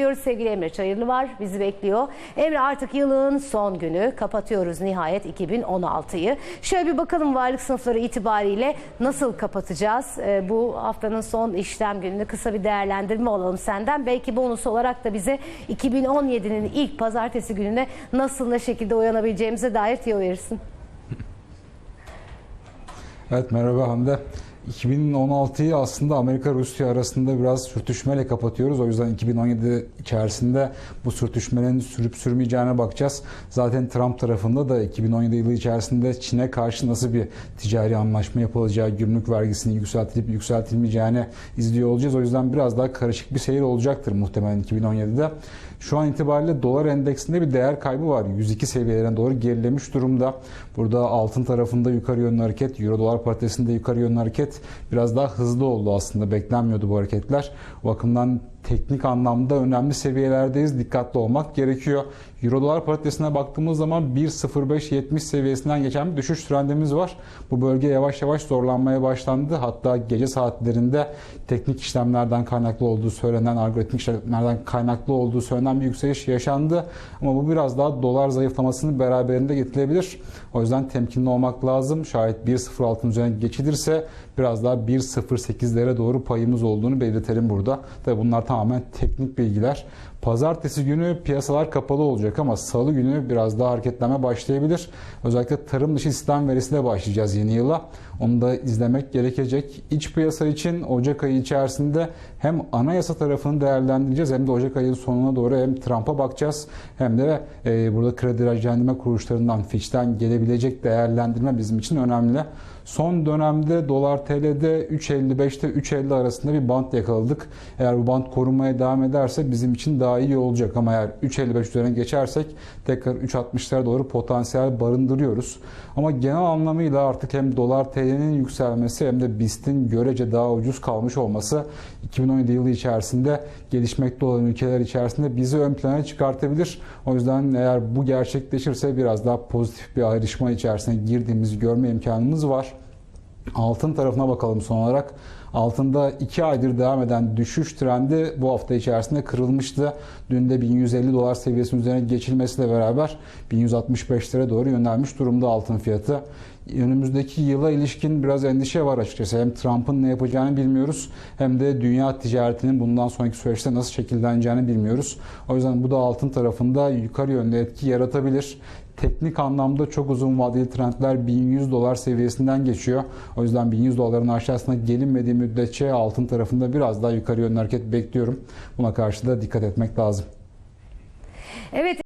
Diyoruz sevgili Emre Çayırlı var bizi bekliyor. Emre artık yılın son günü kapatıyoruz nihayet 2016'yı. Şöyle bir bakalım varlık sınıfları itibariyle nasıl kapatacağız? Ee, bu haftanın son işlem gününü kısa bir değerlendirme alalım senden. Belki bonus olarak da bize 2017'nin ilk pazartesi gününe nasıl ne şekilde uyanabileceğimize dair tiyo verirsin. Evet merhaba Hande. 2016'yı aslında Amerika-Rusya arasında biraz sürtüşmeyle kapatıyoruz. O yüzden 2017 içerisinde bu sürtüşmenin sürüp sürmeyeceğine bakacağız. Zaten Trump tarafında da 2017 yılı içerisinde Çin'e karşı nasıl bir ticari anlaşma yapılacağı, gümrük vergisini yükseltilip yükseltilmeyeceğini izliyor olacağız. O yüzden biraz daha karışık bir seyir olacaktır muhtemelen 2017'de. Şu an itibariyle dolar endeksinde bir değer kaybı var. 102 seviyelerine doğru gerilemiş durumda. Burada altın tarafında yukarı yönlü hareket, euro dolar paritesinde yukarı yönlü hareket biraz daha hızlı oldu aslında. Beklenmiyordu bu hareketler. O bakımdan teknik anlamda önemli seviyelerdeyiz. Dikkatli olmak gerekiyor. Euro dolar paritesine baktığımız zaman 1.0570 seviyesinden geçen bir düşüş trendimiz var. Bu bölge yavaş yavaş zorlanmaya başlandı. Hatta gece saatlerinde teknik işlemlerden kaynaklı olduğu söylenen, algoritmik işlemlerden kaynaklı olduğu söylenen bir yükseliş yaşandı. Ama bu biraz daha dolar zayıflamasını beraberinde getirebilir. O yüzden temkinli olmak lazım. Şayet 1.06'ın üzerine geçilirse biraz daha 1.08'lere doğru payımız olduğunu belirtelim burada. Tabi bunlar tamamen teknik bilgiler. Pazartesi günü piyasalar kapalı olacak ama salı günü biraz daha hareketlenme başlayabilir. Özellikle tarım dışı istihdam verisiyle başlayacağız yeni yıla. Onu da izlemek gerekecek. İç piyasa için Ocak ayı içerisinde hem anayasa tarafını değerlendireceğiz hem de Ocak ayının sonuna doğru hem Trump'a bakacağız hem de e, burada kredi değerlendirme kuruluşlarından Fitch'ten gelebilecek değerlendirme bizim için önemli. Son dönemde dolar TL'de 3.55'te 3.50 arasında bir bant yakaladık. Eğer bu bant korunmaya devam ederse bizim için daha iyi olacak ama eğer 3.55 üzerine geçersek tekrar 3.60'lara doğru potansiyel barındırıyoruz. Ama genel anlamıyla artık hem dolar TL'nin yükselmesi hem de BIST'in görece daha ucuz kalmış olması 2017 yılı içerisinde gelişmekte olan ülkeler içerisinde bizi ön plana çıkartabilir. O yüzden eğer bu gerçekleşirse biraz daha pozitif bir ayrışma içerisine girdiğimizi görme imkanımız var. Altın tarafına bakalım son olarak. Altında 2 aydır devam eden düşüş trendi bu hafta içerisinde kırılmıştı. Dün de 1150 dolar seviyesinin üzerine geçilmesiyle beraber 1165'lere doğru yönelmiş durumda altın fiyatı. Önümüzdeki yıla ilişkin biraz endişe var açıkçası. Hem Trump'ın ne yapacağını bilmiyoruz hem de dünya ticaretinin bundan sonraki süreçte nasıl şekilleneceğini bilmiyoruz. O yüzden bu da altın tarafında yukarı yönlü etki yaratabilir teknik anlamda çok uzun vadeli trendler 1100 dolar seviyesinden geçiyor. O yüzden 1100 doların aşağısına gelinmediği müddetçe altın tarafında biraz daha yukarı yönlü hareket bekliyorum. Buna karşı da dikkat etmek lazım. Evet